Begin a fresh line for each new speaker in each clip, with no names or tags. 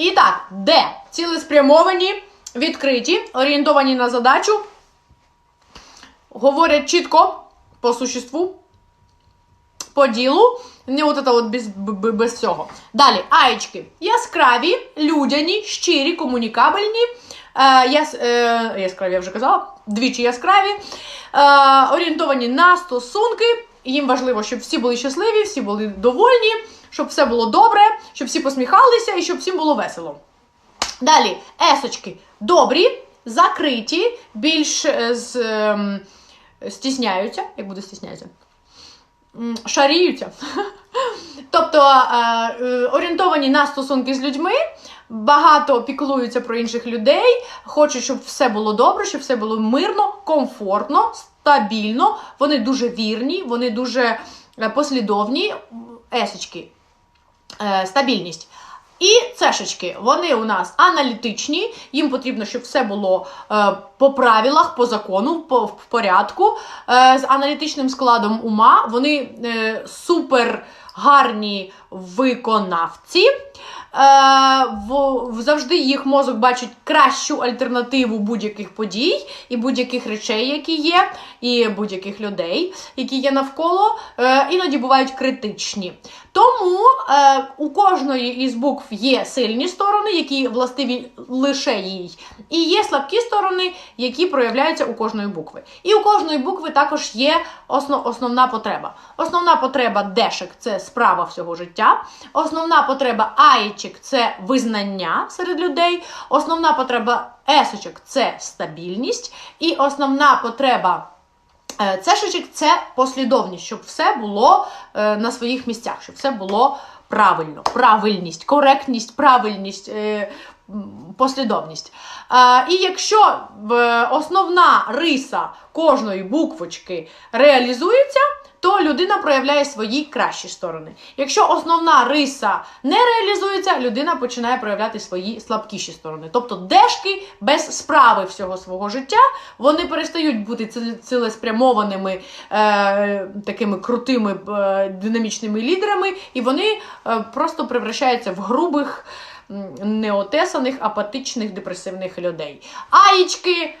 І так, Д. Цілеспрямовані, відкриті, орієнтовані на задачу, говорять чітко по существу, по ділу, не от це от без, без всього. Далі, аєчки. Яскраві, людяні, щирі, комунікабельні. Е, яс, е, яскраві, я вже казала, двічі яскраві, е, орієнтовані на стосунки. Їм важливо, щоб всі були щасливі, всі були довольні, щоб все було добре, щоб всі посміхалися і щоб всім було весело. Далі, есочки добрі, закриті, більш е, з, ем, стісняються. Як буде стісняються? Шаріються. Тобто е, е, орієнтовані на стосунки з людьми, багато піклуються про інших людей, хочуть, щоб все було добре, щоб все було мирно, комфортно, стабільно. Вони дуже вірні, вони дуже е, послідовні. Есочки. Е, стабільність. І цешечки, вони у нас аналітичні, їм потрібно, щоб все було е, по правилах, по закону, по, в порядку, е, з аналітичним складом ума. Вони е, супер гарні виконавці. Е, в, завжди їх мозок бачить кращу альтернативу будь-яких подій і будь-яких речей, які є, і будь-яких людей, які є навколо, е, іноді бувають критичні. Тому е, у кожної із букв є сильні сторони, які властиві лише їй, і є слабкі сторони, які проявляються у кожної букви. І у кожної букви також є основ, основна потреба. Основна потреба дешек це справа всього життя. Основна потреба аєчок це визнання серед людей. Основна потреба есочок це стабільність. І основна потреба. Е, Цешечок це послідовність, щоб все було е, на своїх місцях, щоб все було правильно, правильність, коректність, правильність, е, послідовність. Е, і якщо основна риса кожної буквочки реалізується, людина проявляє свої кращі сторони. Якщо основна риса не реалізується, людина починає проявляти свої слабкіші сторони. Тобто дешки без справи всього свого життя вони перестають бути цілеспрямованими е, такими крутими е, динамічними лідерами, і вони е, просто превращаються в грубих. Неотесаних, апатичних, депресивних людей. Аїчки, е,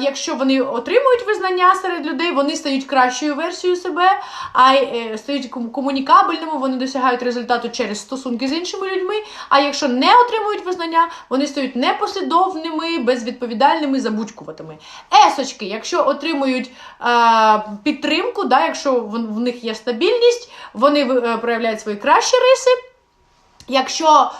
якщо вони отримують визнання серед людей, вони стають кращою версією себе, а е, стають комунікабельними, вони досягають результату через стосунки з іншими людьми. А якщо не отримують визнання, вони стають непослідовними, безвідповідальними, забудькуватими. Есочки, якщо отримують е, підтримку, да, якщо в, в них є стабільність, вони е, проявляють свої кращі риси. Якщо